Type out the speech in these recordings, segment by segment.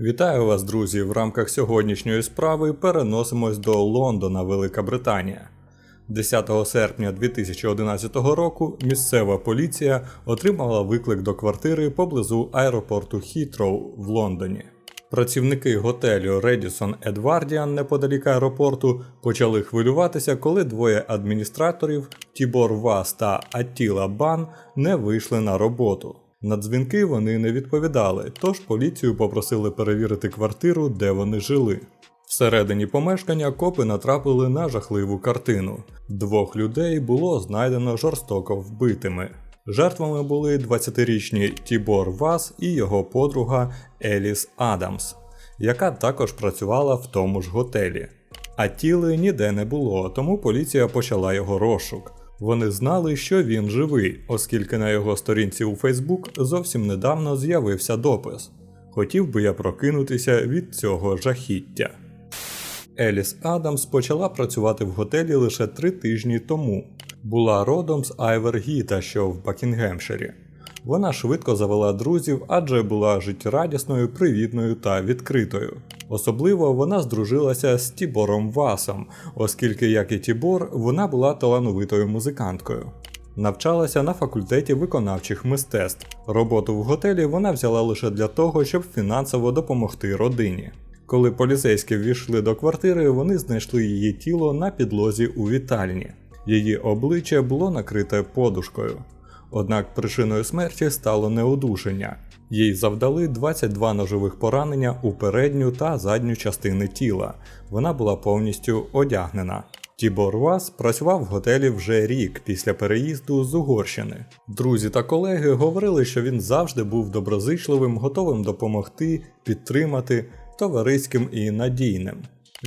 Вітаю вас, друзі! В рамках сьогоднішньої справи переносимось до Лондона, Велика Британія. 10 серпня 2011 року місцева поліція отримала виклик до квартири поблизу аеропорту Хітроу в Лондоні. Працівники готелю Redison Edwardian неподалік аеропорту почали хвилюватися, коли двоє адміністраторів Тібор Вас та Аттіла Бан не вийшли на роботу. На дзвінки вони не відповідали, тож поліцію попросили перевірити квартиру, де вони жили. Всередині помешкання копи натрапили на жахливу картину. Двох людей було знайдено жорстоко вбитими. Жертвами були 20-річні Тібор Вас і його подруга Еліс Адамс, яка також працювала в тому ж готелі. А тіли ніде не було, тому поліція почала його розшук. Вони знали, що він живий, оскільки на його сторінці у Фейсбук зовсім недавно з'явився допис. Хотів би я прокинутися від цього жахіття. Еліс Адамс почала працювати в готелі лише три тижні тому. Була родом з Айвергіта, що в Бакінгемширі. Вона швидко завела друзів, адже була життєрадісною, привітною та відкритою. Особливо вона здружилася з Тібором Васом, оскільки, як і Тібор, вона була талановитою музиканткою. Навчалася на факультеті виконавчих мистецтв. Роботу в готелі вона взяла лише для того, щоб фінансово допомогти родині. Коли поліцейські ввійшли до квартири, вони знайшли її тіло на підлозі у вітальні. Її обличчя було накрите подушкою. Однак причиною смерті стало неодушення. Їй завдали 22 ножових поранення у передню та задню частини тіла. Вона була повністю одягнена. Тібор Вас працював в готелі вже рік після переїзду з Угорщини. Друзі та колеги говорили, що він завжди був доброзичливим, готовим допомогти, підтримати, товариським і надійним.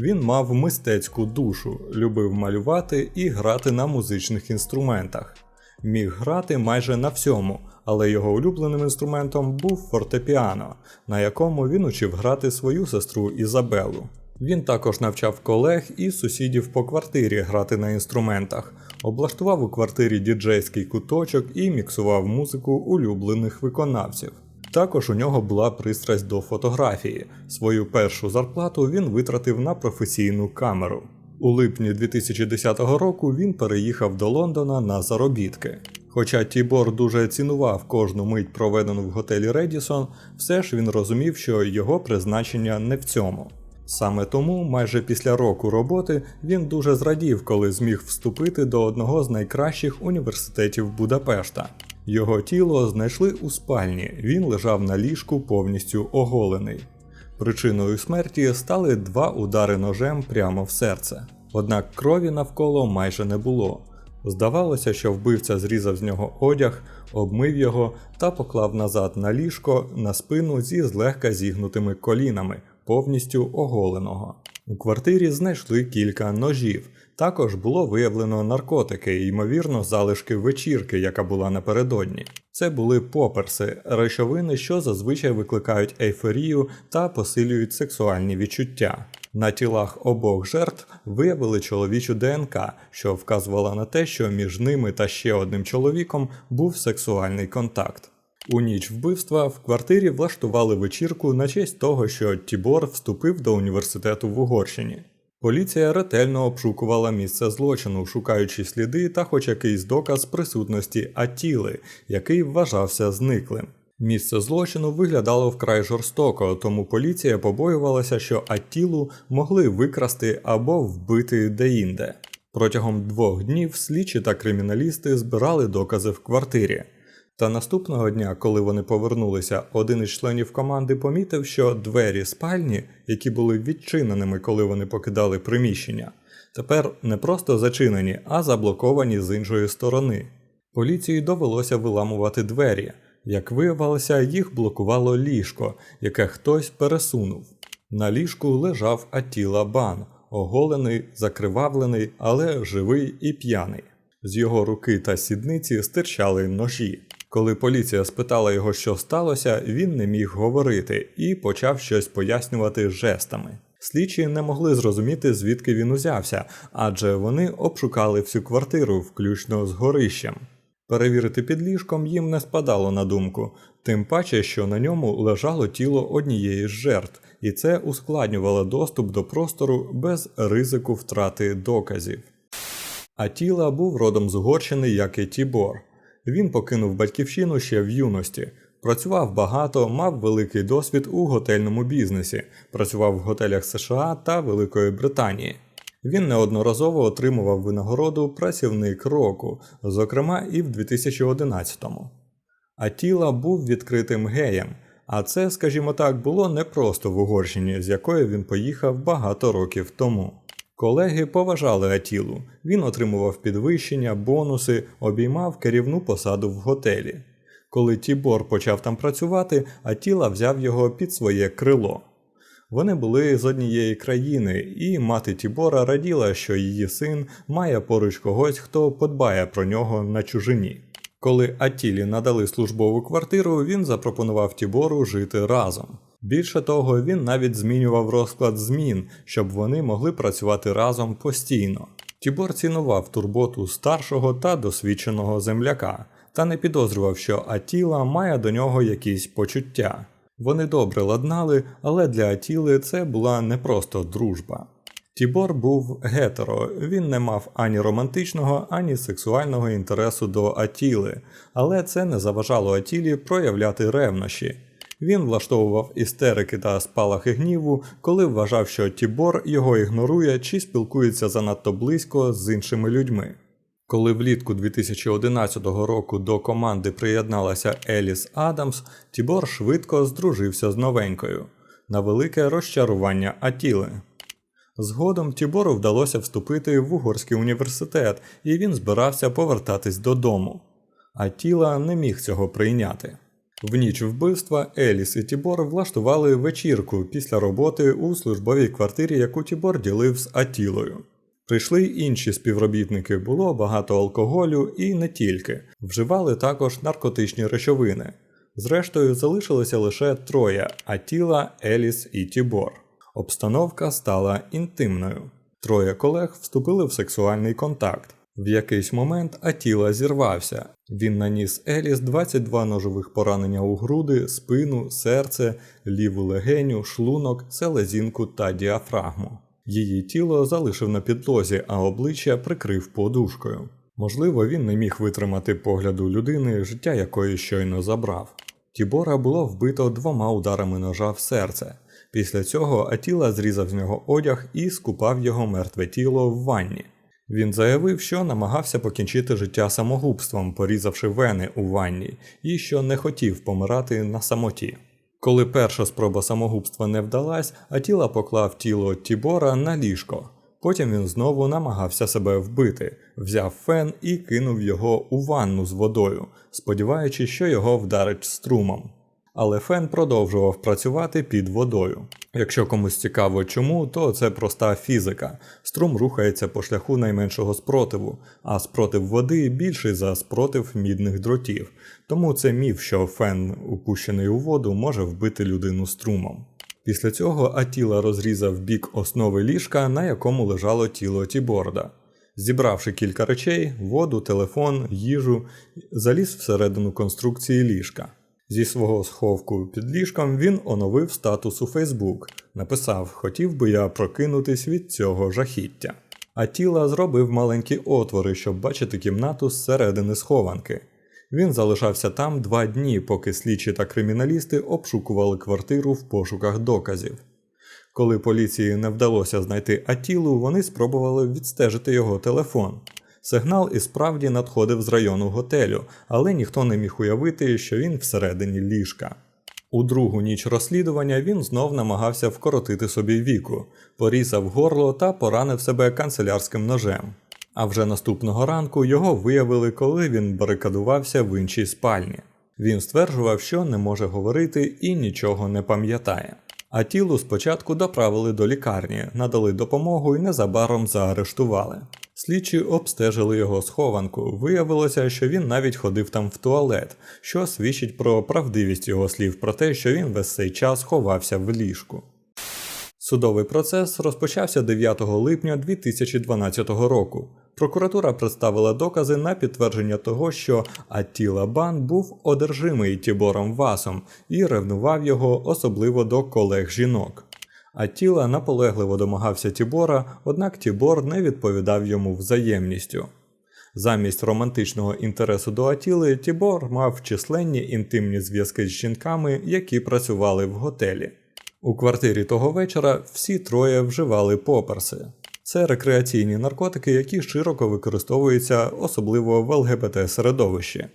Він мав мистецьку душу, любив малювати і грати на музичних інструментах. Міг грати майже на всьому, але його улюбленим інструментом був фортепіано, на якому він учив грати свою сестру Ізабелу. Він також навчав колег і сусідів по квартирі грати на інструментах, облаштував у квартирі діджейський куточок і міксував музику улюблених виконавців. Також у нього була пристрасть до фотографії. Свою першу зарплату він витратив на професійну камеру. У липні 2010 року він переїхав до Лондона на заробітки. Хоча Тібор дуже цінував кожну мить проведену в готелі Редісон, все ж він розумів, що його призначення не в цьому. Саме тому, майже після року роботи, він дуже зрадів, коли зміг вступити до одного з найкращих університетів Будапешта. Його тіло знайшли у спальні, він лежав на ліжку повністю оголений. Причиною смерті стали два удари ножем прямо в серце. Однак крові навколо майже не було. Здавалося, що вбивця зрізав з нього одяг, обмив його та поклав назад на ліжко на спину зі злегка зігнутими колінами, повністю оголеного. У квартирі знайшли кілька ножів. Також було виявлено наркотики, ймовірно, залишки вечірки, яка була напередодні. Це були поперси, речовини, що зазвичай викликають ейфорію та посилюють сексуальні відчуття. На тілах обох жертв виявили чоловічу ДНК, що вказувала на те, що між ними та ще одним чоловіком був сексуальний контакт. У ніч вбивства в квартирі влаштували вечірку на честь того, що Тібор вступив до університету в Угорщині. Поліція ретельно обшукувала місце злочину, шукаючи сліди та хоч якийсь доказ присутності Атіли, який вважався зниклим. Місце злочину виглядало вкрай жорстоко, тому поліція побоювалася, що Аттілу могли викрасти або вбити деінде. Протягом двох днів слідчі та криміналісти збирали докази в квартирі. Та наступного дня, коли вони повернулися, один із членів команди помітив, що двері спальні, які були відчиненими, коли вони покидали приміщення, тепер не просто зачинені, а заблоковані з іншої сторони. Поліції довелося виламувати двері. Як виявилося, їх блокувало ліжко, яке хтось пересунув. На ліжку лежав Атіла Бан, оголений, закривавлений, але живий і п'яний. З його руки та сідниці стирчали ножі. Коли поліція спитала його, що сталося, він не міг говорити і почав щось пояснювати жестами. Слідчі не могли зрозуміти, звідки він узявся, адже вони обшукали всю квартиру, включно з горищем. Перевірити під ліжком їм не спадало на думку, тим паче, що на ньому лежало тіло однієї з жертв, і це ускладнювало доступ до простору без ризику втрати доказів. Атіла був родом з Угорщини, як і Тібор. Він покинув батьківщину ще в юності. Працював багато, мав великий досвід у готельному бізнесі, працював в готелях США та Великої Британії. Він неодноразово отримував винагороду працівник року, зокрема і в 2011-му. Атіла був відкритим геєм, а це, скажімо так, було не просто в Угорщині, з якої він поїхав багато років тому. Колеги поважали Атілу, він отримував підвищення, бонуси, обіймав керівну посаду в готелі. Коли Тібор почав там працювати, Атіла взяв його під своє крило. Вони були з однієї країни, і мати Тібора раділа, що її син має поруч когось, хто подбає про нього на чужині. Коли Атілі надали службову квартиру, він запропонував Тібору жити разом. Більше того, він навіть змінював розклад змін, щоб вони могли працювати разом постійно. Тібор цінував турботу старшого та досвідченого земляка, та не підозрював, що Атіла має до нього якісь почуття. Вони добре ладнали, але для Атіли це була не просто дружба. Тібор був гетеро, він не мав ані романтичного, ані сексуального інтересу до Атіли, але це не заважало Атілі проявляти ревнощі. Він влаштовував істерики та спалахи гніву, коли вважав, що Тібор його ігнорує чи спілкується занадто близько з іншими людьми. Коли влітку 2011 року до команди приєдналася Еліс Адамс, Тібор швидко здружився з новенькою на велике розчарування Атіли. Згодом Тібору вдалося вступити в Угорський університет, і він збирався повертатись додому. Атіла не міг цього прийняти. В ніч вбивства Еліс і Тібор влаштували вечірку після роботи у службовій квартирі, яку Тібор ділив з Атілою. Прийшли інші співробітники, було багато алкоголю і не тільки, вживали також наркотичні речовини. Зрештою, залишилося лише троє Атіла, Еліс і Тібор. Обстановка стала інтимною. Троє колег вступили в сексуальний контакт. В якийсь момент Атіла зірвався. Він наніс Еліс 22 ножових поранення у груди, спину, серце, ліву легеню, шлунок, селезінку та діафрагму. Її тіло залишив на підлозі, а обличчя прикрив подушкою. Можливо, він не міг витримати погляду людини, життя якої щойно забрав. Тібора було вбито двома ударами ножа в серце. Після цього Атіла зрізав з нього одяг і скупав його мертве тіло в ванні. Він заявив, що намагався покінчити життя самогубством, порізавши вени у ванні, і що не хотів помирати на самоті. Коли перша спроба самогубства не вдалась, Атіла поклав тіло Тібора на ліжко. Потім він знову намагався себе вбити, взяв фен і кинув його у ванну з водою, сподіваючись, що його вдарить струмом. Але фен продовжував працювати під водою. Якщо комусь цікаво чому, то це проста фізика. Струм рухається по шляху найменшого спротиву, а спротив води більший за спротив мідних дротів. Тому це міф, що фен, упущений у воду, може вбити людину струмом. Після цього Атіла розрізав бік основи ліжка, на якому лежало тіло Тіборда. Зібравши кілька речей, воду, телефон, їжу, заліз всередину конструкції ліжка. Зі свого сховку під ліжком він оновив статус у Фейсбук, написав: Хотів би я прокинутись від цього жахіття. А тіла зробив маленькі отвори, щоб бачити кімнату зсередини схованки. Він залишався там два дні, поки слідчі та криміналісти обшукували квартиру в пошуках доказів. Коли поліції не вдалося знайти Атілу, вони спробували відстежити його телефон. Сигнал і справді надходив з району готелю, але ніхто не міг уявити, що він всередині ліжка. У другу ніч розслідування він знов намагався вкоротити собі віку, порізав горло та поранив себе канцелярським ножем. А вже наступного ранку його виявили, коли він барикадувався в іншій спальні. Він стверджував, що не може говорити і нічого не пам'ятає. А тілу спочатку доправили до лікарні, надали допомогу і незабаром заарештували. Слідчі обстежили його схованку. Виявилося, що він навіть ходив там в туалет, що свідчить про правдивість його слів про те, що він весь цей час ховався в ліжку. Судовий процес розпочався 9 липня 2012 року. Прокуратура представила докази на підтвердження того, що Аттіла Бан був одержимий Тібором Васом і ревнував його особливо до колег жінок. Аттіла наполегливо домагався Тібора, однак Тібор не відповідав йому взаємністю. Замість романтичного інтересу до Атіли, Тібор мав численні інтимні зв'язки з жінками, які працювали в готелі. У квартирі того вечора всі троє вживали поперси. Це рекреаційні наркотики, які широко використовуються особливо в ЛГБТ середовищі.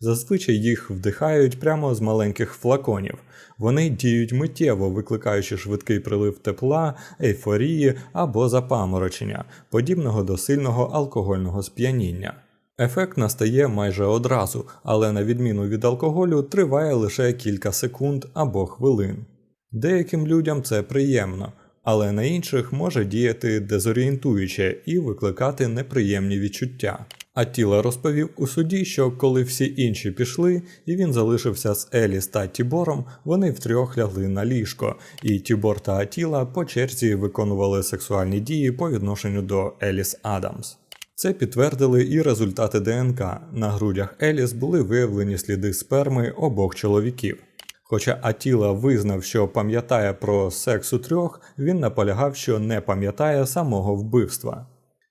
Зазвичай їх вдихають прямо з маленьких флаконів. Вони діють миттєво, викликаючи швидкий прилив тепла, ейфорії або запаморочення, подібного до сильного алкогольного сп'яніння. Ефект настає майже одразу, але на відміну від алкоголю триває лише кілька секунд або хвилин. Деяким людям це приємно, але на інших може діяти дезорієнтуюче і викликати неприємні відчуття. Аттіла розповів у суді, що коли всі інші пішли, і він залишився з Еліс та Тібором, вони втрьох лягли на ліжко, і Тібор та Аттіла по черзі виконували сексуальні дії по відношенню до Еліс Адамс. Це підтвердили і результати ДНК. На грудях Еліс були виявлені сліди сперми обох чоловіків. Хоча Атіла визнав, що пам'ятає про секс у трьох, він наполягав, що не пам'ятає самого вбивства.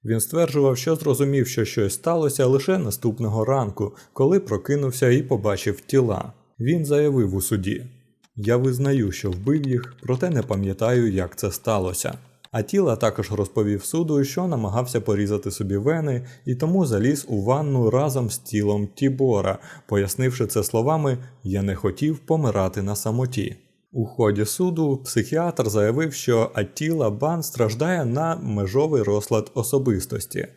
Він стверджував, що зрозумів, що щось сталося лише наступного ранку, коли прокинувся і побачив тіла. Він заявив у суді: Я визнаю, що вбив їх, проте не пам'ятаю, як це сталося. А тіла також розповів суду, що намагався порізати собі вени і тому заліз у ванну разом з тілом Тібора, пояснивши це словами Я не хотів помирати на самоті. У ході суду психіатр заявив, що Аттіла Бан страждає на межовий розлад особистості.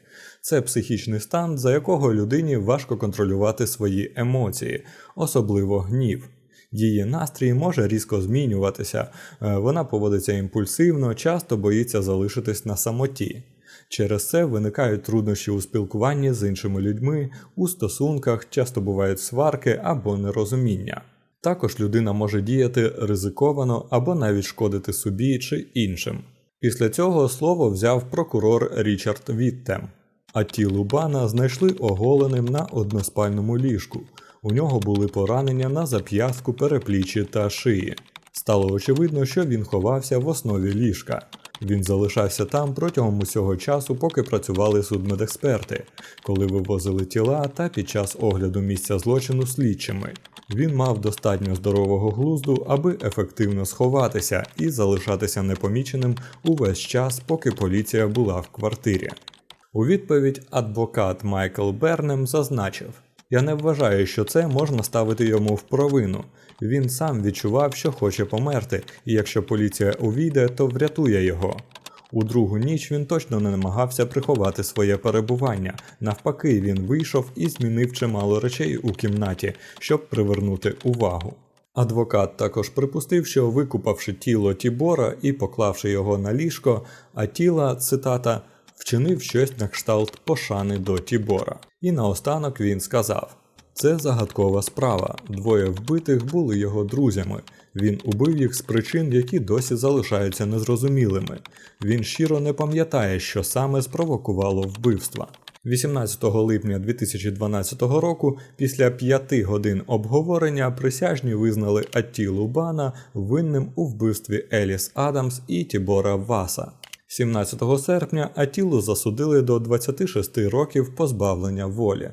Це психічний стан, за якого людині важко контролювати свої емоції, особливо гнів. Її настрій може різко змінюватися, е, вона поводиться імпульсивно, часто боїться залишитись на самоті. Через це виникають труднощі у спілкуванні з іншими людьми, у стосунках часто бувають сварки або нерозуміння. Також людина може діяти ризиковано або навіть шкодити собі чи іншим. Після цього слово взяв прокурор Річард Віттем. А тіло Бана знайшли оголеним на односпальному ліжку. У нього були поранення на зап'ястку, перепліччі та шиї. Стало очевидно, що він ховався в основі ліжка. Він залишався там протягом усього часу, поки працювали судмедексперти, коли вивозили тіла та під час огляду місця злочину слідчими. Він мав достатньо здорового глузду, аби ефективно сховатися і залишатися непоміченим увесь час, поки поліція була в квартирі. У відповідь адвокат Майкл Бернем зазначив: Я не вважаю, що це можна ставити йому в провину. Він сам відчував, що хоче померти, і якщо поліція увійде, то врятує його. У другу ніч він точно не намагався приховати своє перебування. Навпаки, він вийшов і змінив чимало речей у кімнаті, щоб привернути увагу. Адвокат також припустив, що викупавши тіло Тібора і поклавши його на ліжко, а тіла, цитата, вчинив щось на кшталт пошани до Тібора. І наостанок він сказав: це загадкова справа. Двоє вбитих були його друзями. Він убив їх з причин, які досі залишаються незрозумілими. Він щиро не пам'ятає, що саме спровокувало вбивства. 18 липня 2012 року, після п'яти годин обговорення, присяжні визнали Аттілу Бана винним у вбивстві Еліс Адамс і Тібора Васа. 17 серпня Атілу засудили до 26 років позбавлення волі.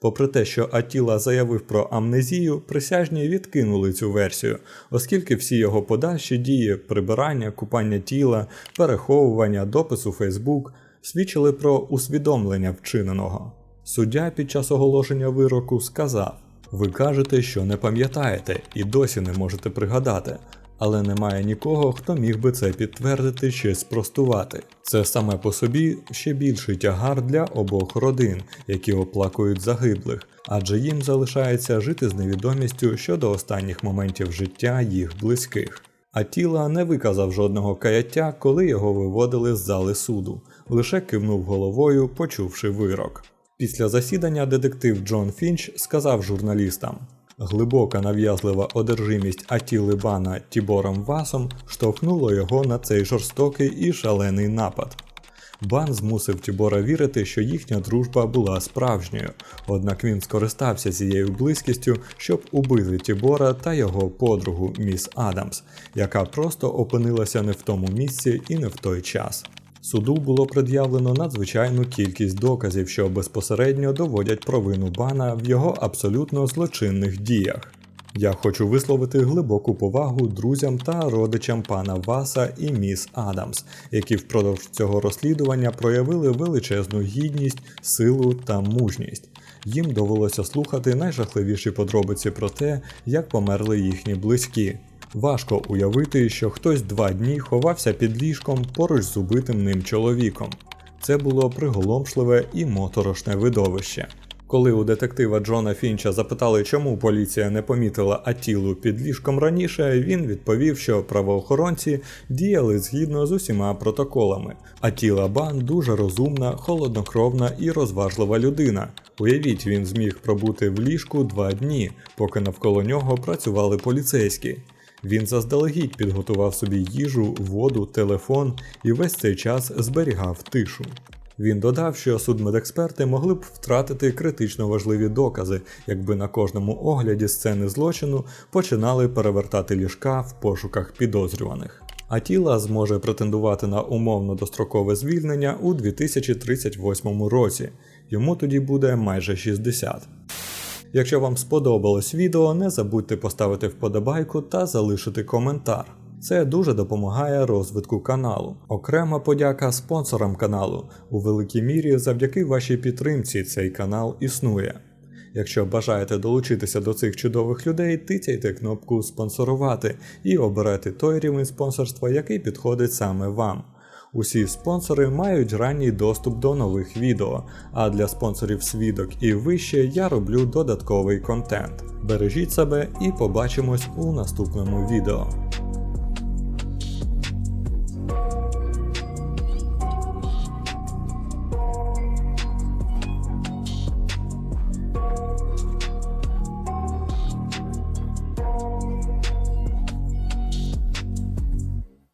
Попри те, що Атіла заявив про амнезію, присяжні відкинули цю версію, оскільки всі його подальші дії, прибирання, купання тіла, переховування, допис у Фейсбук свідчили про усвідомлення вчиненого. Суддя під час оголошення вироку сказав: Ви кажете, що не пам'ятаєте і досі не можете пригадати але немає нікого, хто міг би це підтвердити чи спростувати. Це саме по собі ще більший тягар для обох родин, які оплакують загиблих, адже їм залишається жити з невідомістю щодо останніх моментів життя їх близьких. А тіла не виказав жодного каяття, коли його виводили з зали суду, лише кивнув головою, почувши вирок. Після засідання детектив Джон Фінч сказав журналістам: Глибока нав'язлива одержимість Атіли Бана Тібором Васом штовхнуло його на цей жорстокий і шалений напад. Бан змусив Тібора вірити, що їхня дружба була справжньою, однак він скористався цією близькістю, щоб убити Тібора та його подругу міс Адамс, яка просто опинилася не в тому місці і не в той час. Суду було пред'явлено надзвичайну кількість доказів, що безпосередньо доводять провину бана в його абсолютно злочинних діях. Я хочу висловити глибоку повагу друзям та родичам пана Васа і міс Адамс, які впродовж цього розслідування проявили величезну гідність, силу та мужність. Їм довелося слухати найжахливіші подробиці про те, як померли їхні близькі. Важко уявити, що хтось два дні ховався під ліжком поруч з убитим ним чоловіком. Це було приголомшливе і моторошне видовище. Коли у детектива Джона Фінча запитали, чому поліція не помітила Атілу під ліжком раніше, він відповів, що правоохоронці діяли згідно з усіма протоколами. Атіла Бан дуже розумна, холоднокровна і розважлива людина. Уявіть, він зміг пробути в ліжку два дні, поки навколо нього працювали поліцейські. Він заздалегідь підготував собі їжу, воду, телефон і весь цей час зберігав тишу. Він додав, що судмедексперти могли б втратити критично важливі докази, якби на кожному огляді сцени злочину починали перевертати ліжка в пошуках підозрюваних. Атіла зможе претендувати на умовно дострокове звільнення у 2038 році. Йому тоді буде майже 60. Якщо вам сподобалось відео, не забудьте поставити вподобайку та залишити коментар. Це дуже допомагає розвитку каналу. Окрема подяка спонсорам каналу. У великій мірі завдяки вашій підтримці цей канал існує. Якщо бажаєте долучитися до цих чудових людей, тицяйте кнопку спонсорувати і обирайте той рівень спонсорства, який підходить саме вам. Усі спонсори мають ранній доступ до нових відео, а для спонсорів свідок і вище я роблю додатковий контент. Бережіть себе і побачимось у наступному відео.